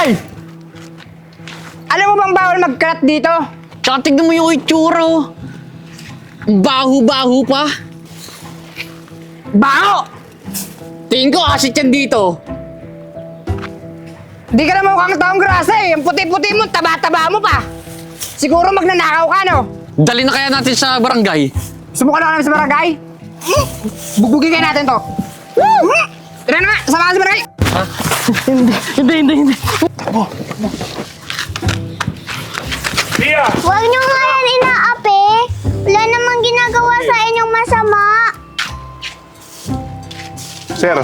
Hoy! Alam mo bang bawal magkalat dito? Tsaka tignan mo yung itsura oh. Baho-baho pa. Baho! Tingin ko asit yan dito. Di ka na mukhang taong grasa eh. Ang puti-puti mo, taba-taba mo pa. Siguro magnanakaw ka, no? Dali na kaya natin sa barangay. Sumuka na kami sa barangay. Hmm? Bubugin kaya natin to. Hmm? Tara na nga, samahan sa barangay. Hindi, hindi, hindi. Huwag niyo nga yan inaapi. Wala namang ginagawa sa inyong masama. Sir,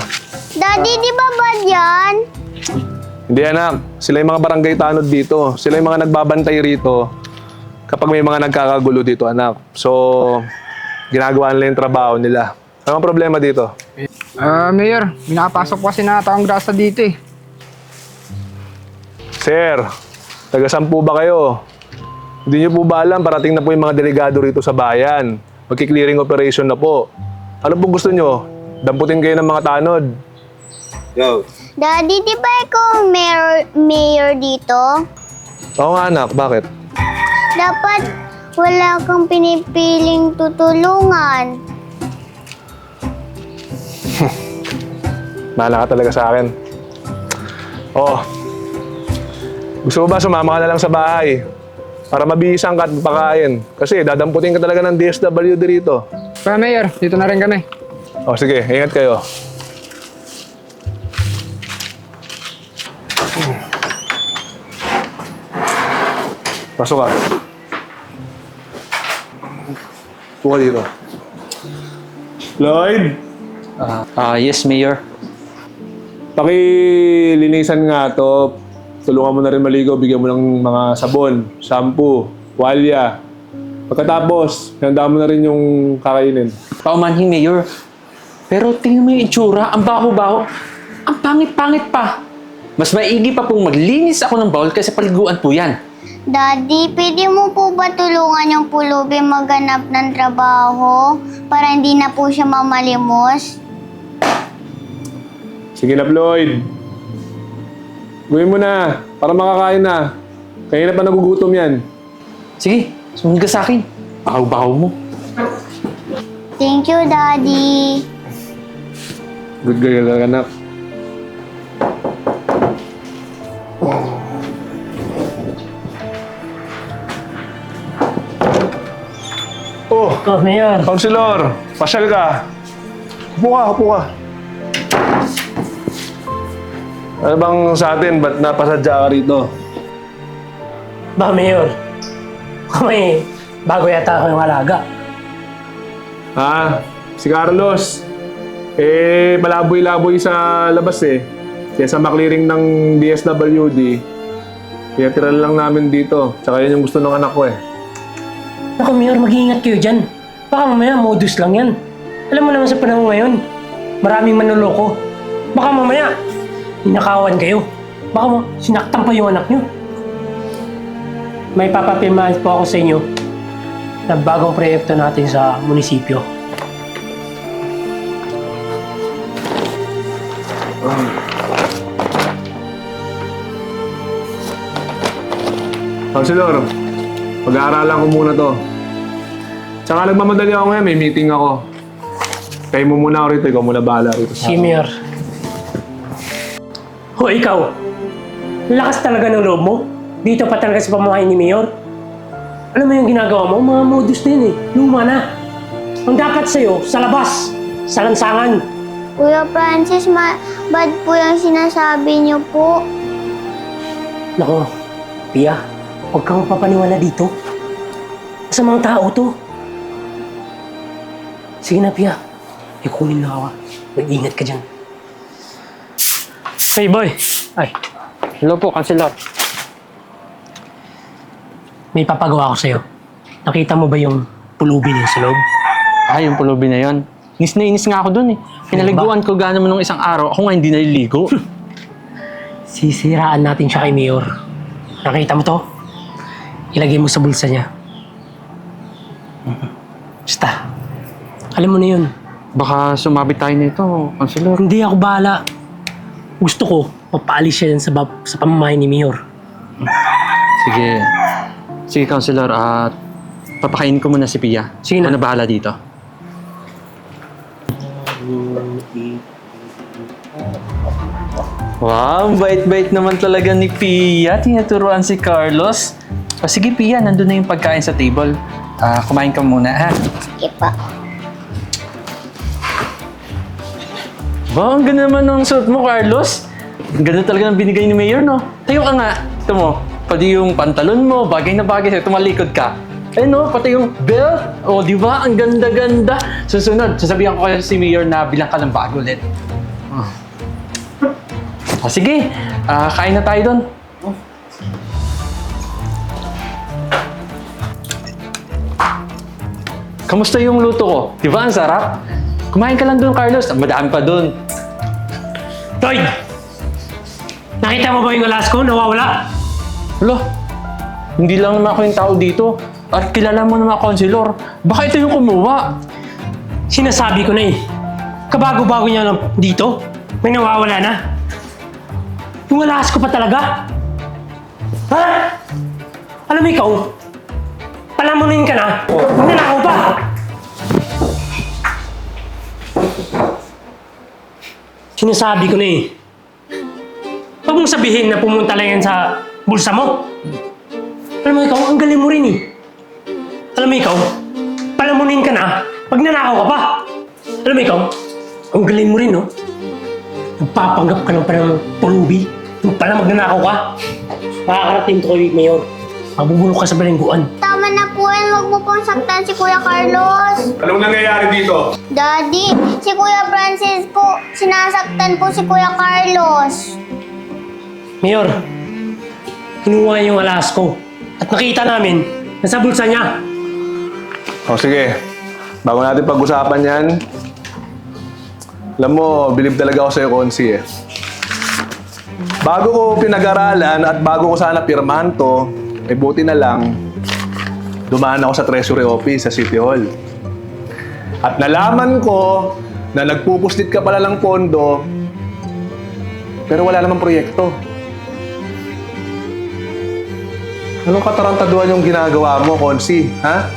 Daddy, di ba bad yan? hindi anak. Sila yung mga barangay tanod dito. Sila yung mga nagbabantay rito kapag may mga nagkakagulo dito, anak. So, ginagawa nila yung trabaho nila. Ano ang problema dito? Ah, Mayor, minapasok kasi na taong grasa dito eh. Sir, taga-sampu ba kayo? Hindi niyo po ba alam, parating na po yung mga delegado rito sa bayan. Magki-clearing operation na po. Ano po gusto nyo? Damputin kayo ng mga tanod. Daddy, di ba ikaw mayor, mayor dito? Oo nga anak, bakit? Dapat wala kang pinipiling tutulungan. Mahala ka talaga sa akin. Oo. Gusto mo ba sumama ka na lang sa bahay? Para mabihisan ka at pakain. Kasi dadamputin ka talaga ng DSWD rito. Kaya Mayor, dito na rin kami. O sige, ingat kayo. Pasok ka. Ka dito. Lloyd! Ah, yes, Mayor. Pakilinisan nga to. Tulungan mo na rin maligo. Bigyan mo ng mga sabon, shampoo, walya. Pagkatapos, handa mo na rin yung kakainin. Paumanhin, Mayor. Pero tingnan mo yung itsura. Ang baho-baho. Ang pangit-pangit pa. Mas maigi pa pong maglinis ako ng bawal kaysa paliguan po yan. Daddy, pwede mo po ba tulungan yung pulubi maghanap ng trabaho para hindi na po siya mamalimos? Sige na, Floyd. Gawin mo na, para makakain na. Kanina pa nagugutom yan. Sige, sumunod ka sa akin. Baho-baho mo. Thank you, Daddy. Good girl anak. Oh, Oh, Mayor. Counselor, pasyal ka. Upo ka, upo ka. Ano bang sa atin? Ba't napasadya ka rito? Ba, Mayor. May bago yata ako yung alaga. Ha? Si Carlos. Eh, malaboy-laboy sa labas eh. Kaya sa makliring ng DSWD, kaya tira lang namin dito. Tsaka yun yung gusto ng anak ko eh. Naku, Mayor, mag-iingat kayo dyan. Baka mamaya modus lang yan. Alam mo naman sa panahon ngayon, maraming manloloko. Baka mamaya, ninakawan kayo. Baka mo, sinaktan pa yung anak nyo. May papapirmahan po ako sa inyo na bagong proyekto natin sa munisipyo. Counselor, pag-aaralan ko muna to. Tsaka nagmamadali ako ngayon, may meeting ako. Kayo mo muna ako rito, ikaw muna bahala rito. Si Ho, ikaw. Lakas talaga ng loob mo. Dito pa talaga sa pamamahay ni Mayor. Alam mo yung ginagawa mo? Mga modus din eh. Luma na. Ang dapat sa'yo, sa labas. Sa lansangan. Kuya Francis, ma bad po yung sinasabi niyo po. Nako, Pia, huwag kang papaniwala dito. Sa mga tao to. Sige na, Pia. Ikunin na ako. Mag-ingat ka dyan. Hey, boy. Ay, Hello po, Kanselor. may papagawa ko sa'yo. Nakita mo ba yung pulubi niya sa loob? Ah, yung pulubi na yon. Inis na inis nga ako dun eh. Pinaliguan ko gana mo nung isang araw. Ako nga hindi naliligo. Sisiraan natin siya kay Mayor. Nakita mo to? Ilagay mo sa bulsa niya. Basta. Alam mo na yun. Baka sumabit tayo nito, Kanselor. Hindi ako bahala. Gusto ko, mapaalis siya dyan sa, bab- sa pamamahay ni Mayor. Sige. Sige, Counselor. At papakainin ko muna si Pia. Sige na. Ako na bahala dito. Wow, ang bait-bait naman talaga ni Pia. Tinuturuan si Carlos. O sige, Pia, nandun na yung pagkain sa table. Ah, kumain ka muna, ha? Sige pa. Ba, ang ganda naman ng suot mo, Carlos. Ang ganda talaga ng binigay ni Mayor, no? Tayo ka nga. Ito mo, pati yung pantalon mo, bagay na bagay sa'yo, tumalikod ka. Eh no, pati yung belt. O, di ba? Ang ganda-ganda. Susunod, sasabihan ko kayo si Mayor na bilang ka ng bago ulit. Oh. Ah, sige, Ah, kain na tayo doon. Kamusta yung luto ko? Di ba ang sarap? Kumain ka lang doon, Carlos. Madami pa doon. Toy! Nakita mo ba yung alas ko? Nawawala? Hala, hindi lang naman ako yung tao dito. At kilala mo naman, konsilor. Baka ito yung kumuha. Sinasabi ko na eh. Kabago-bago niya lang dito. May nawawala na. Yung alas ko pa talaga. Ha? Alam mo ikaw, palamunin ka na. Magnanakaw pa. Sinasabi ko na eh. Huwag mong sabihin na pumunta lang yan sa bulsa mo. Alam mo ikaw, ang galing mo rin eh. Alam mo ikaw, palamunin ka na, pag nanakaw ka pa. Alam mo ikaw, ang galing mo rin, no? Nagpapanggap ka ng parang pulubi. Yung pala magnanakaw ka. Makakarating to kay Mayor. Mabubulok ka sa balingguan. Tama na po yan. Huwag mo pong saktan si Kuya Carlos. Anong nangyayari dito? Daddy, si Kuya Francisco, sinasaktan po si Kuya Carlos. Mayor, kinuha niya yung alas ko. At nakita namin, nasa bulsa niya. O sige, bago natin pag-usapan yan, alam mo, believe talaga ako sa'yo, Konsi eh. Bago ko pinag-aralan at bago ko sana pirmahan to, eh buti na lang, dumaan ako sa Treasury Office sa City Hall. At nalaman ko na nagpupuslit ka pala ng pondo, pero wala namang proyekto. Anong katarantaduhan yung ginagawa mo, Konsi? Ha?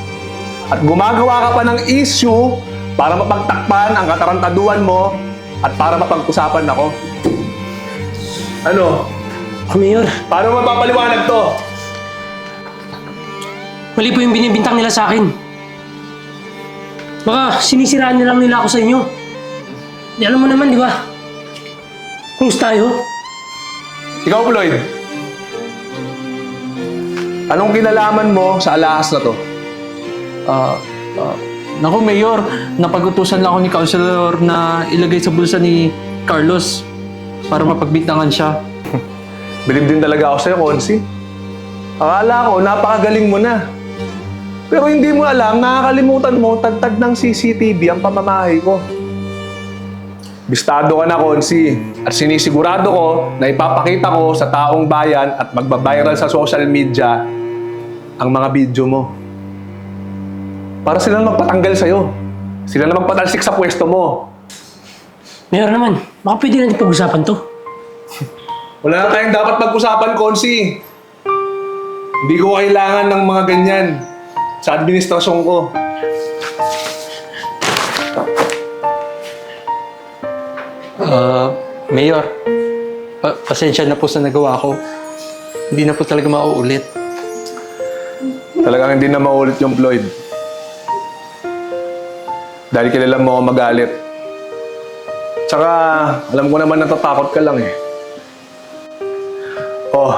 At gumagawa ka pa ng issue para mapagtakpan ang katarantaduhan mo at para mapag-usapan ako. Ano? Mayor, Paano mapapaliwanag to? mali po yung binibintang nila sa akin. Baka sinisiraan na lang nila ako sa inyo. Di alam mo naman, di ba? Kumusta tayo? Ikaw, Floyd. Anong kinalaman mo sa alahas na to? Ah, ah, naku, Mayor, napag-utusan lang ako ni Counselor na ilagay sa bulsa ni Carlos para mapagbintangan siya. Bilib din talaga ako sa'yo, Konsi. Akala ko, napakagaling mo na. Pero hindi mo alam, nakakalimutan mo, tagtag ng CCTV ang pamamahay ko. Bistado ka na, Konsi. At sinisigurado ko na ipapakita ko sa taong bayan at magbabiral sa social media ang mga video mo. Para sila magpatanggal sa'yo. Sila na magpatalsik sa pwesto mo. Mayor naman, baka pwede natin pag-usapan to. Wala na tayong dapat pag-usapan, Konsi. Hindi ko kailangan ng mga ganyan sa administrasyon ko. Ah, Mayor, pa- pasensya na po sa nagawa ko. Hindi na po talaga mauulit. Talagang hindi na maulit yung Floyd. Dahil kilala mo ako magalit. Tsaka, alam ko naman natatakot ka lang eh. Oh,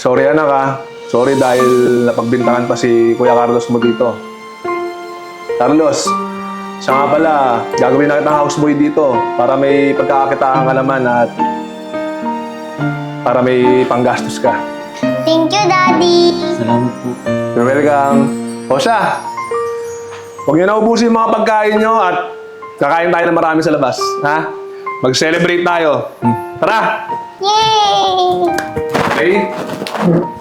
sorry anak ah. Sorry dahil napagbintangan pa si Kuya Carlos mo dito. Carlos, siya nga pala, gagawin na kitang houseboy dito para may pagkakakitaan ka naman at para may panggastos ka. Thank you, Daddy. Salamat po. You're welcome. O siya, huwag niyo na ubusin yung mga pagkain niyo at kakain tayo ng marami sa labas. Ha? Mag-celebrate tayo. Tara! Yay! Okay?